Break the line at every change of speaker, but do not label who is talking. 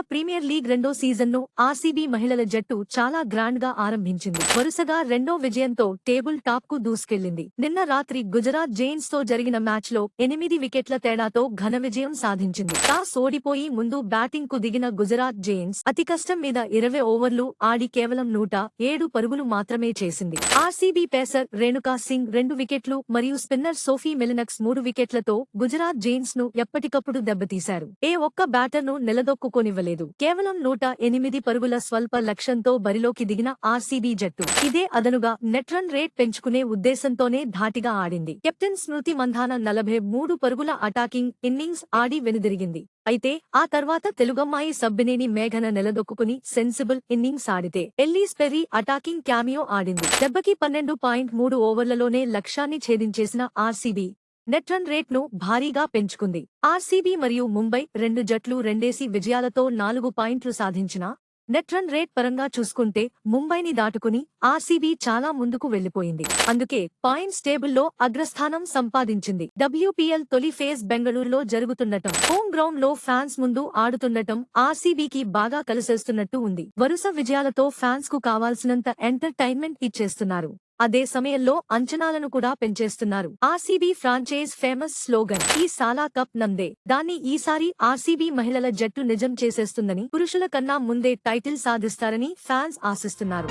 Premier league రెండో సీజన్ను RCB మహిళల జట్టు చాలా గ్రాండ్గా ఆరంభించింది. వరుసగా రెండో విజయంతో టేబుల్ టాప్కు దూసుకెళ్ళింది నిన్న రాత్రి గుజరాత్ జైన్స్తో జరిగిన మ్యాచ్లో ఎనిమిది వికెట్ల తేడాతో ఘన విజయం సాధించింది. టాస్ ఓడిపోయి ముందు బ్యాటింగ్కు దిగిన గుజరాత్ జైన్స్ అతి కష్టం మీద ఇరవై ఓవర్లు ఆడి కేవలం నూట ఏడు పరుగులు మాత్రమే చేసింది. ఆర్సీబీ పేసర్ రేణుకా సింగ్ రెండు వికెట్లు మరియు స్పిన్నర్ సోఫీ మెలినక్స్ మూడు వికెట్లతో గుజరాత్ జైన్స్ను ఎప్పటికప్పుడు దెబ్బతీశారు. ఏ ఒక్క బ్యాటర్ను ను నిలదొక్కుకోనివ్వలేదు కేవలం నూట ఎనిమిది పరుగుల స్వల్ప లక్ష్యంతో బరిలోకి దిగిన ఆర్సీబీ జట్టు. ఇదే అదనుగా నెట్ రన్ రేట్ పెంచుకునే ఉద్దేశంతోనే ధాటిగా ఆడింది. కెప్టెన్ స్మృతి మంధాన నలభై మూడు పరుగుల అటాకింగ్ ఇన్నింగ్స్ ఆడి వెనుదిరిగింది. అయితే ఆ తర్వాత తెలుగమ్మాయి సబ్బినేని మేఘన నిలదొక్కుని సెన్సిబుల్ ఇన్నింగ్స్ ఆడితే ఎల్లీస్ పెర్రీ అటాకింగ్ క్యామియో ఆడింది. దెబ్బకి పన్నెండు పాయింట్ మూడు ఓవర్లలోనే లక్ష్యాన్ని ఛేదించేసిన ఆర్సీబీ నెట్ రన్ రేట్ను భారీగా పెంచుకుంది. ఆర్సీబీ మరియు ముంబై రెండు జట్లు రెండేసి విజయాలతో నాలుగు పాయింట్లు సాధించినా నెట్ రన్ రేట్ పరంగా చూసుకుంటే ముంబైని దాటుకుని ఆర్సీబీ చాలా ముందుకు వెళ్ళిపోయింది అందుకే పాయింట్స్ టేబుల్లో అగ్రస్థానం సంపాదించింది. డబ్ల్యూపీఎల్ తొలి ఫేజ్ బెంగళూరులో జరుగుతుండటం హోమ్ గ్రౌండ్లో ఫ్యాన్స్ ముందు ఆడుతుండటం ఆర్సీబీకి బాగా కలిసేస్తున్నట్టు ఉంది. వరుస విజయాలతో ఫ్యాన్స్కు కావాల్సినంత ఎంటర్టైన్మెంట్ ఇచ్చేస్తున్నారు. అదే సమయంలో అంచనాలను కూడా పెంచేస్తున్నారు. ఆర్సీబీ ఫ్రాంచైజ్ ఫేమస్ స్లోగన్ ఈ సాలా కప్ నందే. దాన్ని ఈసారి ఆర్సీబీ మహిళల జట్టు నిజం చేసేస్తుందని పురుషుల కన్నా ముందే టైటిల్ సాధిస్తారని ఫ్యాన్స్ ఆశిస్తున్నారు.